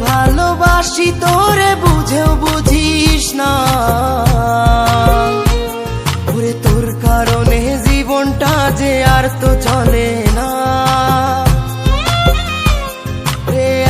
ভালোবাসি তোরে, বুঝেও বুঝিস না। ওরে তোর কারণে জীবনটা যে আর তো চলে না। রে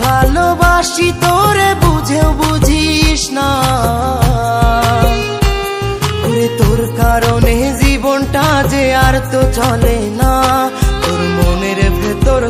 ভালোবাসি তোরে, বুঝেও বুঝিস না। ওরে তোর কারণে জীবনটা যে আর তো চলে না।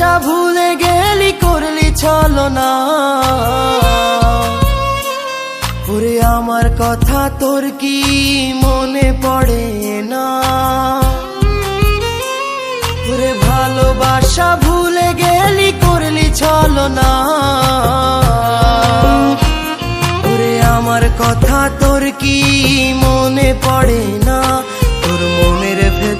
ভালোবাসা ভুলে গেলি করলি চলো না ওরে আমার কথা তোর কি মনে পড়ে না? ওরে ভালোবাসা ভুলে গেলি করলি চলো না ওরে আমার কথা তোর কি মনে পড়ে না?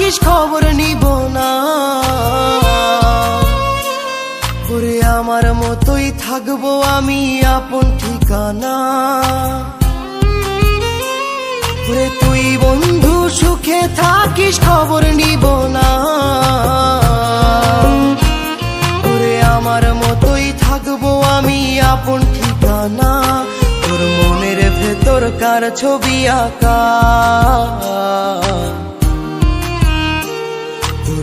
থাকিস খবর নিব না। ওরে আমার মতোই থাকব আমি আপন ঠিকানা। ওরে তুই বন্ধু সুখে থাকিস খবর নিব না। ওরে আমার মতোই থাকব আমি আপন ঠিকানা। তোর মনের ভেতর কার ছবি আঁকা।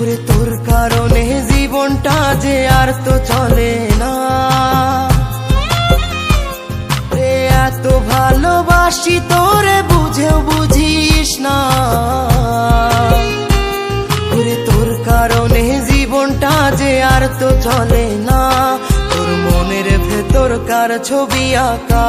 ওরে তোর কারণে জীবনটা যে আর তো চলে না। রে, এত ভালোবাসি তোরে বুঝেও বুঝিস না। ওরে তোর কারণে জীবনটা যে আর তো চলে না। তোর মনের ভেতর কার ছবি আঁকা।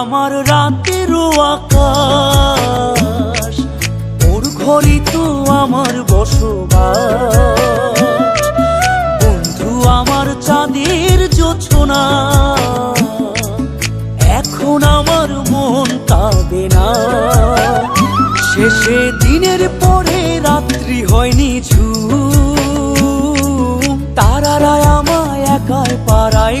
আমার রাতেরও আকাশ, ওর ঘরই তো আমার বসবাস। বন্ধু, আমার চাঁদের জোছনা, এখন আমার মন কাঁদে না। শেষে দিনের পরে রাত্রি হয়নি ঝুম, তারারায় আমায় একাই পাড়ায়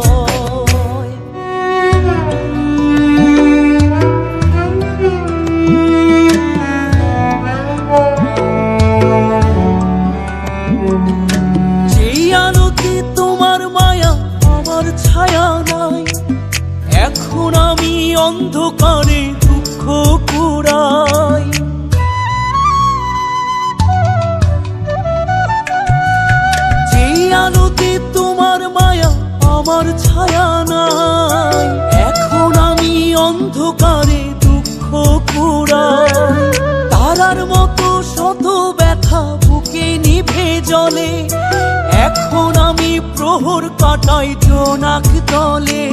প্রহর কাটাই জোনাক তলে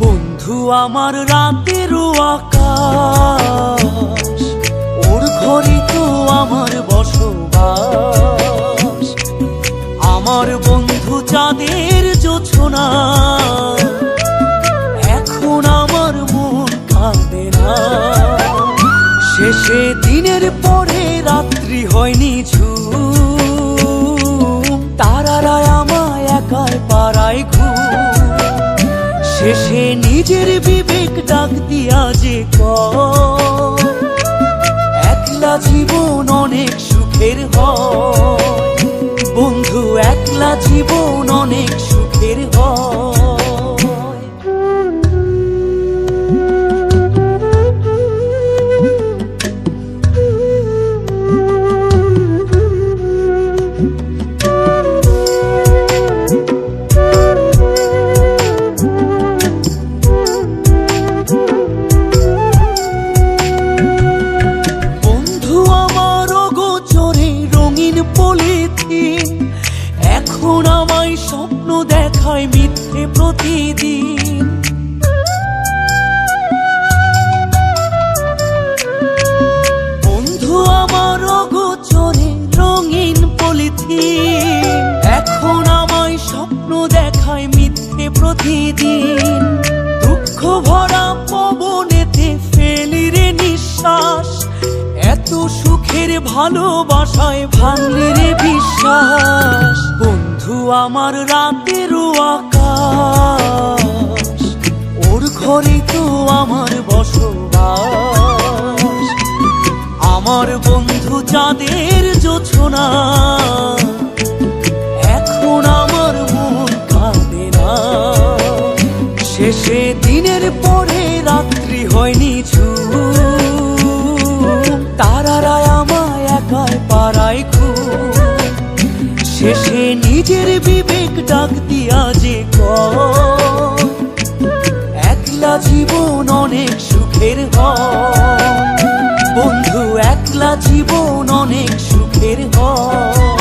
বন্ধু, আমার রাতেরও আকাশ, ওর ঘরে তো আমার বসবাস। আমার বন্ধু চাঁদের জোছনা, এখন আমার মন কাঁদে না। শেষে দিনের পরে রাত্রি হয়নি ঝুম তারারায় আমায় পাড়ায় ঘু শেষে নিজের বিবেক ডাক দিয়া যে ক একলা জীবন অনেক সুখের হয়। বন্ধু, একলা জীবন অনেক সুখের হয়। ভালোবাসায় ভাঙলি রে বিশ্বাস, বন্ধু আমার রাতেরও আকাশ। ওর ঘরে তো আমার বসবাস। আমার বন্ধু চাঁদের জোছনা। এখন আমার মন কাঁদে না। শেষে দিনের পরে রাত্রি হয়নি ঝুম নিজের বিবেক ডাক দিয়া যে একলা জীবন অনেক সুখের বন্ধু, একলা জীবন অনেক সুখের হয়।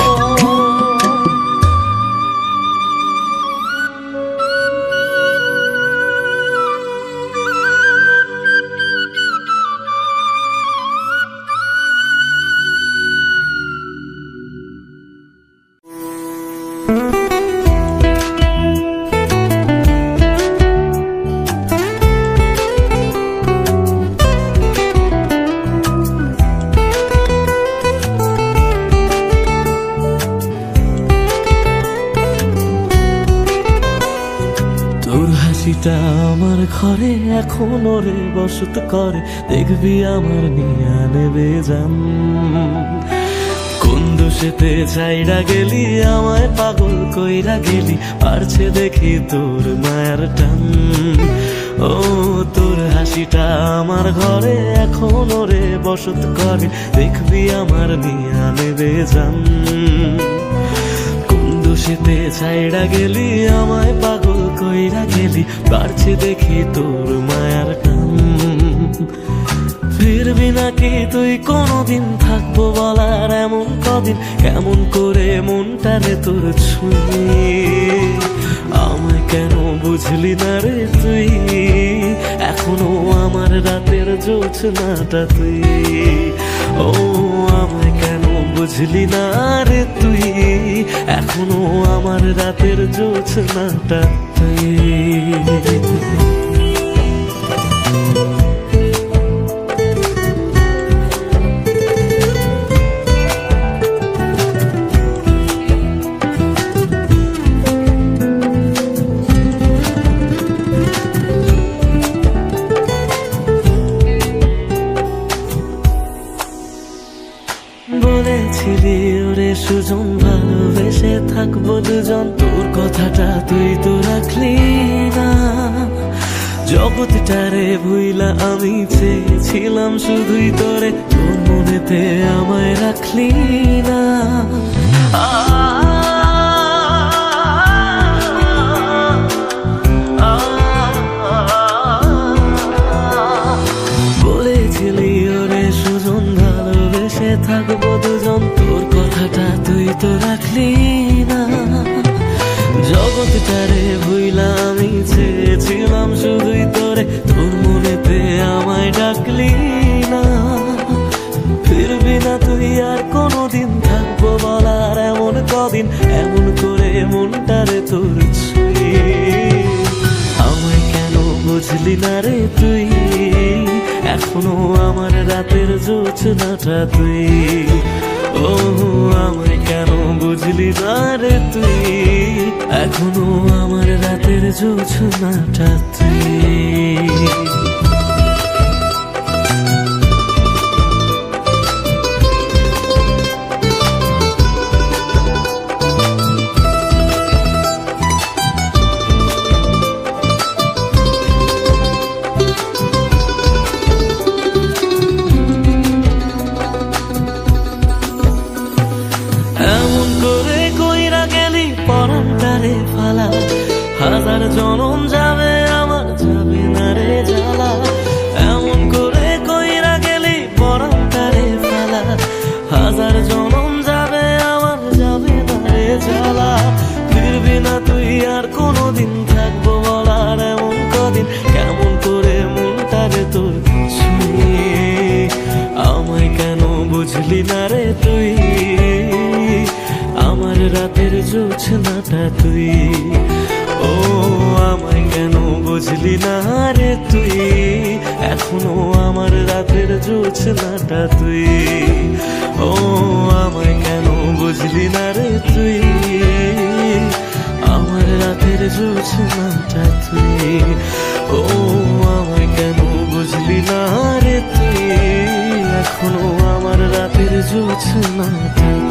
এখনও রে বসত করে, দেখবি আমার নিয়া নেবে যান কোন দোষেতে চাইরা গেলি, আমায় পাগল কইরা গেলি, পারছে দেখি তোর মায়ের টান। ও, তোর হাসিটা আমার ঘরে এখন ওরে বসত করে, দেখবি আমার মিয়া নেবে যান কোন দোষেতে ছাইড়া গেলি, আমায় পাগল কইরা গেলি, পারছে দেখি তোর মায়ার ফিরবি নাকি তুই কোনদিন থাকব বলার এমন কদিন? কেমন করে মনটারে তোর ছুঁয়ে? আমায় কেন বুঝলি না রে তুই? এখনও আমার রাতের জোছনাটা তুই। ও, আমায় কেন বুঝলি না রে তুই? এখনও আমার রাতের জোছনাটা তুই। ভুইলা আমি চেয়েছিলাম শুধুই তোরে তোর মনেতে আমায় রাখলি না। বুঝলি না রে তুই, এখনও আমার রাতের জোছনাটা তুই। ও আমায় কেন বুঝলি না রে তুই? এখনও আমার রাতের জোছনাটা তুই। তুই? ও, আমায় কেন বুঝলি না রে তুই? এখনও আমার রাতের জোছনাটা তুই। ও, আমায় কেন বুঝলি না রে তুই? আমার রাতের জোছনাটা তুই। ও, আমায় কেন বুঝলি না রে তুই? এখনও আমার রাতের জোছনাটা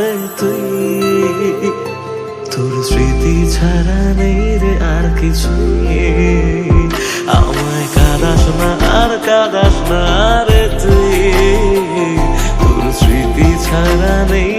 রে তুই। তোর স্মৃতি ছাড়া নেই রে আর কিছু আমায় কাঁদাস না, আর কাঁদাস না রে তুই। তোর স্মৃতি ছাড়া নেই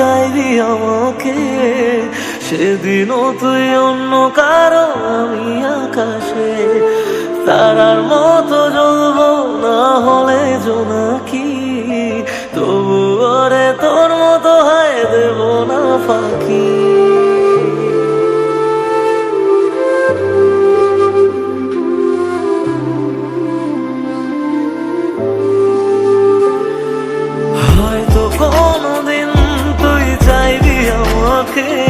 চাইবি আমাকে? সেদিনও তুই অন্য কারও, আমি আকাশে। তারার মতো জ্বলব না হলে জোনাকি তবু আরে তোর মতো হায় দেব না ফাঁকি। আমাকে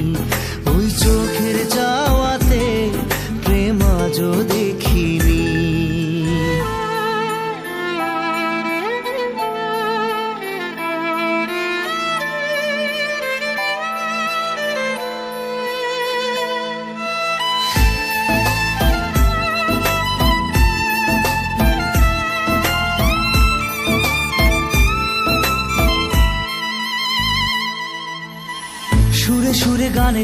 চোখের চাওয়াতে প্রেম আজও দেখিনি। সুরে সুরে গানে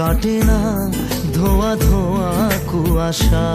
কাটে না ধোয়া ধোয়া কুয়াশা।